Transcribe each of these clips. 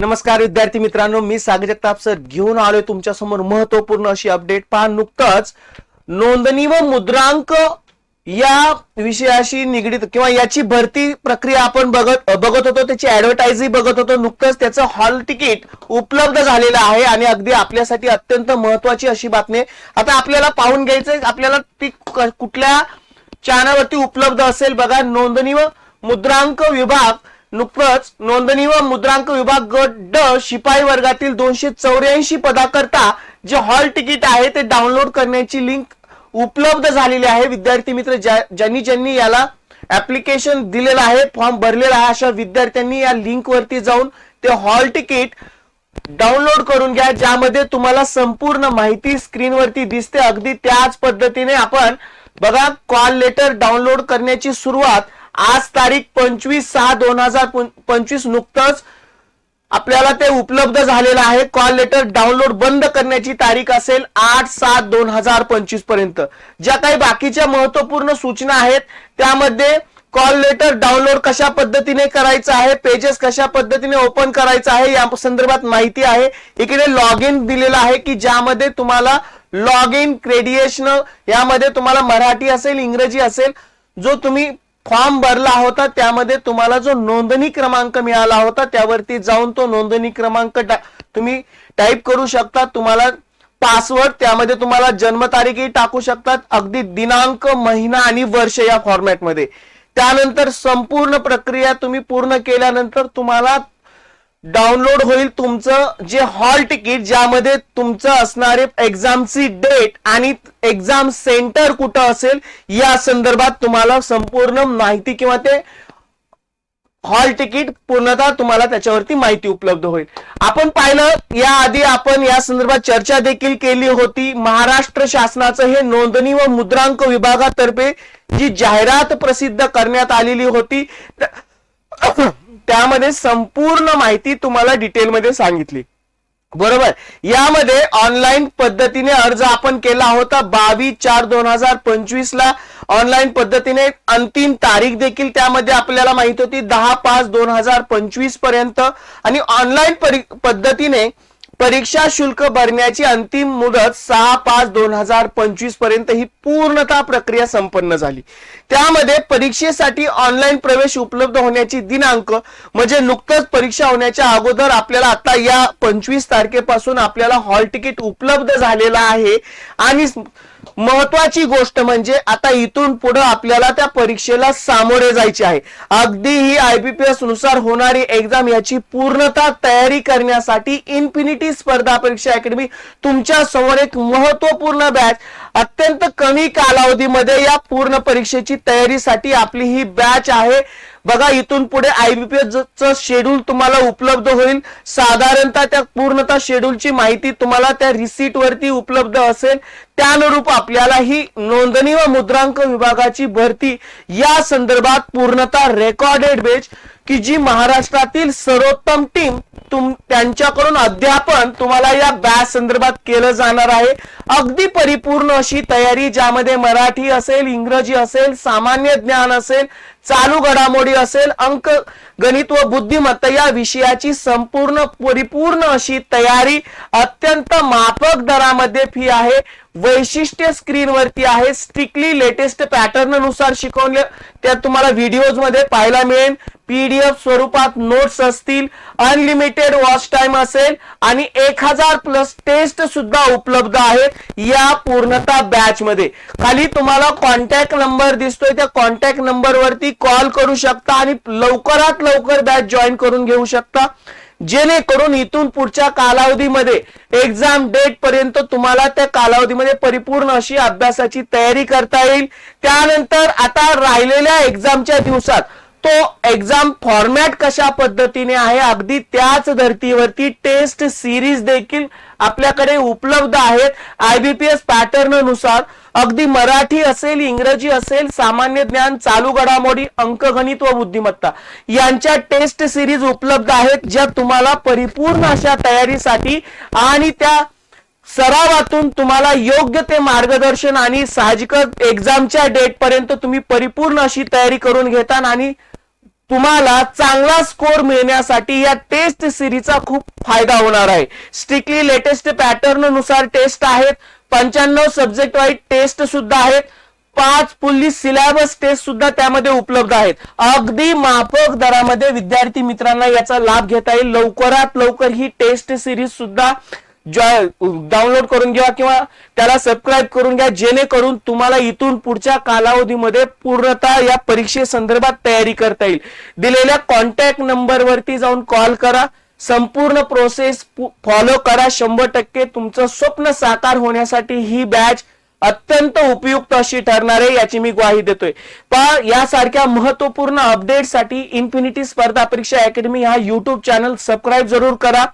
नमस्कार विद्यार्थी मित्रांनो. मी सागर सर घेऊन आलोय तुमच्यासमोर महत्त्वपूर्ण अशी अपडेट पहा नुकतंच नोंदणी व मुद्रांक या विषयाशी निगडीत किंवा याची भरती प्रक्रिया आपण बघत बघत होतो त्याची ऍडव्हर्टाईजही बघत होतो. नुकतंच त्याचं हॉल तिकीट उपलब्ध झालेलं आहे आणि अगदी आपल्यासाठी अत्यंत महत्वाची अशी बातमी आता आपल्याला पाहून घ्यायचंय आपल्याला ती कुठल्या चॅनलवरती उपलब्ध असेल बघा. नोंदणी व मुद्रांक विभाग नुकतंच नोंदणी व मुद्रांक विभाग गट ड शिपाई वर्गातील दोनशे चौऱ्याऐंशी पदाकरता जे हॉल तिकीट आहे ते डाउनलोड करण्याची लिंक उपलब्ध झालेली आहे. विद्यार्थी मित्र ज्या- ज्यांनी ज्यांनी याला ऍप्लिकेशन दिलेलं आहे फॉर्म भरलेला आहे अशा विद्यार्थ्यांनी या लिंक वरती जाऊन ते हॉल तिकीट डाउनलोड करून घ्या ज्यामध्ये तुम्हाला संपूर्ण माहिती स्क्रीनवरती दिसते. अगदी त्याच पद्धतीने आपण बघा कॉल लेटर डाउनलोड करण्याची सुरुवात आज तारीख पंचवीस सहा दोन हजार पंचवीस नुकतंच आपल्याला ते उपलब्ध झालेलं आहे. कॉल लेटर डाउनलोड बंद करण्याची तारीख असेल आठ सात दोन हजार पंचवीसपर्यंत. ज्या काही बाकीच्या महत्त्वपूर्ण सूचना आहेत त्यामध्ये कॉल लेटर डाउनलोड कशा पद्धतीने करायचं आहे पेजेस कशा पद्धतीने ओपन करायचं आहे या संदर्भात माहिती आहे. इकडे लॉग इन दिलेलं आहे की ज्यामध्ये तुम्हाला लॉग इन क्रेडिएशन यामध्ये तुम्हाला मराठी असेल इंग्रजी असेल जो तुम्ही फॉर्म भरला होता त्यामध्ये तुम्हाला जो नोंदणी क्रमांक मिळाला होता त्यावरती जाऊन तो नोंदणी क्रमांक तुम्ही टाईप करू शकता तुम्हाला पासवर्ड त्यामध्ये तुम्हाला जन्मतारीखही टाकू शकतात अगदी दिनांक महिना आणि वर्ष या फॉर्मॅटमध्ये त्यानंतर संपूर्ण प्रक्रिया तुम्ही पूर्ण केल्यानंतर तुम्हाला डाउनलोड होईल तुमचं जे हॉल तिकीट ज्यामध्ये तुमचं असणारे एक्झामची डेट आणि एक्झाम सेंटर कुठं असेल या संदर्भात तुम्हाला संपूर्ण माहिती किंवा ते हॉल तिकीट पूर्णतः तुम्हाला त्याच्यावरती माहिती उपलब्ध होईल. आपण पाहिलं याआधी आपण या संदर्भात चर्चा देखील केली होती. महाराष्ट्र शासनाचं हे नोंदणी व मुद्रांक विभागातर्फे जी जाहिरात प्रसिद्ध करण्यात आलेली होती त्यामध्ये संपूर्ण माहिती तुम्हाला डिटेलमध्ये सांगितली. बरोबर? यामध्ये ऑनलाईन पद्धतीने अर्ज आपण केला होता बावीस चार दोन हजार पंचवीस ला. ऑनलाईन पद्धतीने अंतिम तारीख देखील त्यामध्ये आपल्याला माहीत होती दहा पाच दोन हजार पंचवीसपर्यंत. आणि ऑनलाईन पद्धतीने परीक्षा शुल्क भरण्याची अंतिम मुदत सहा पाच दोन हजार पंचवीसपर्यंत ही पूर्णतः प्रक्रिया संपन्न झाली. त्यामध्ये परीक्षेसाठी ऑनलाईन प्रवेश उपलब्ध होण्याची दिनांक म्हणजे नुकतंच परीक्षा होण्याच्या अगोदर आपल्याला आता या पंचवीस तारखेपासून आपल्याला हॉल तिकीट उपलब्ध झालेला आहे. आणि महत्वाची गोष्ट म्हणजे आता इथून पुढे आपल्याला त्या परीक्षेला सामोरे जायचे आहे. अगदी ही आयबीपीएसनुसार होणारी एक्झाम याची पूर्णतः तयारी करण्यासाठी इन्फिनिटी स्पर्धा परीक्षा अकॅडमी तुमच्यासमोर एक महत्त्वपूर्ण बॅच अत्यंत कमी कालावधीमध्ये या पूर्ण परीक्षेची तयारीसाठी आपली ही बॅच आहे. बघा इथून पुढे आयबीपीएस शेड्यूल तुम्हाला उपलब्ध होईल. साधारणतः त्या पूर्णतः शेड्यूलची माहिती तुम्हाला त्या रिसीट वरती उपलब्ध असेल. त्यानुरूप आपल्याला ही नोंदणी व मुद्रांक विभागाची भरती या संदर्भात पूर्णतः रेकॉर्डेड बेच की जी महाराष्ट्रातील सर्वोत्तम टीम तुम त्यांच्याकडून अध्यापन तुम्हाला या बॅच संदर्भात केलं जाणार आहे. अगदी परिपूर्ण अशी तयारी ज्यामध्ये मराठी असेल इंग्रजी असेल सामान्य ज्ञान असेल चालू घडामोडी असेल अंक गणित व बुद्धिमत्ता या विषयाची संपूर्ण परिपूर्ण अशी तयारी अत्यंत माफक दरामध्ये फी आहे. वैशिष्ट्य स्क्रीनवरती आहे. स्ट्रिक्टली लेटेस्ट पॅटर्ननुसार शिकवले. त्या तुम्हाला व्हिडिओजमध्ये पाहायला मिळेल. पीडीएफ स्वरूपात नोट्स असतील. अनलिमिटेड वॉच टाइम असेल. आणि एक हजार प्लस टेस्ट सुद्धा उपलब्ध आहेत या पूर्णतः बॅच मध्ये. खाली तुम्हाला कॉन्टॅक्ट नंबर दिसतोय. त्या कॉन्टॅक्ट नंबरवरती कॉल करू शकता आणि लवकरात लवकर बॅच जॉईन करून घेऊ शकता. जेणेकरून इथून पुढच्या कालावधीमध्ये एक्झाम डेट पर्यंत तुम्हाला त्या कालावधीमध्ये परिपूर्ण अशी अभ्यासाची तयारी करता येईल. त्यानंतर आता राहिलेल्या एक्झामच्या दिवसात तो एक्झाम फॉर्मॅट कशा पद्धतीने आहे अगदी त्याच धर्तीवरती टेस्ट सिरीज देखील आपल्याकडे उपलब्ध आहेत. आयबीपीएस पॅटर्ननुसार अगदी मराठी असेल इंग्रजी असेल सामान्य ज्ञान चालू घडामोडी अंकगणित व बुद्धिमत्ता यांच्या टेस्ट सिरीज उपलब्ध आहेत ज्या तुम्हाला परिपूर्ण अशा तयारीसाठी आणि त्या सरावातून तुम्हाला योग्य ते मार्गदर्शन आणि साहजिकच एक्झामच्या डेट पर्यंत तुम्ही परिपूर्ण अशी तयारी करून घेता आणि तुम्हाला चांगला स्कोर मिळण्यासाठी या टेस्ट सिरीजचा खूप फायदा होणार आहे. स्ट्रिक्टली लेटेस्ट पॅटर्ननुसार टेस्ट आहेत. पंच्याण्णव सब्जेक्ट वाईज टेस्ट सुद्धा आहेत. पाच पुल्ली सिलेबस टेस्ट सुद्धा त्यामध्ये उपलब्ध आहेत. अगदी माफक दरामध्ये विद्यार्थी मित्रांना याचा लाभ घेता येईल. लवकरात लवकर ही टेस्ट सिरीज सुद्धा डाउनलोड करून घ्या किंवा त्याला सबस्क्राईब करून घ्या जेणेकरून तुम्हाला इथून पुढच्या कालावधीमध्ये पूर्णतः या परीक्षेसंदर्भात तयारी करता येईल. दिलेल्या कॉन्टॅक्ट नंबरवरती जाऊन कॉल करा. संपूर्ण प्रोसेस फॉलो करा. शंभर टक्के तुमचं स्वप्न साकार होण्यासाठी ही बॅच अत्यंत उपयुक्त अशी ठरणार आहे याची मी ग्वाही देतोय. पण यासारख्या महत्त्वपूर्ण अपडेटसाठी इन्फिनिटी स्पर्धा परीक्षा अकॅडमी हा युट्यूब चॅनल सबस्क्राईब जरूर करा.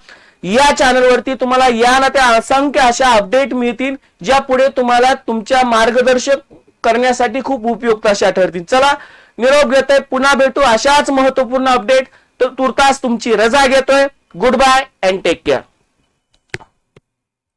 या चॅनलवरती तुम्हाला या ना त्या असंख्य अशा अपडेट मिळतील ज्या पुढे तुम्हाला तुमच्या मार्गदर्शक करण्यासाठी खूप उपयुक्त अशा ठरतील. चला निरोप घेतोय पुन्हा भेटू अशाच महत्त्वपूर्ण अपडेट तर तुर्तास तुमची रजा घेतोय. Good bye and take care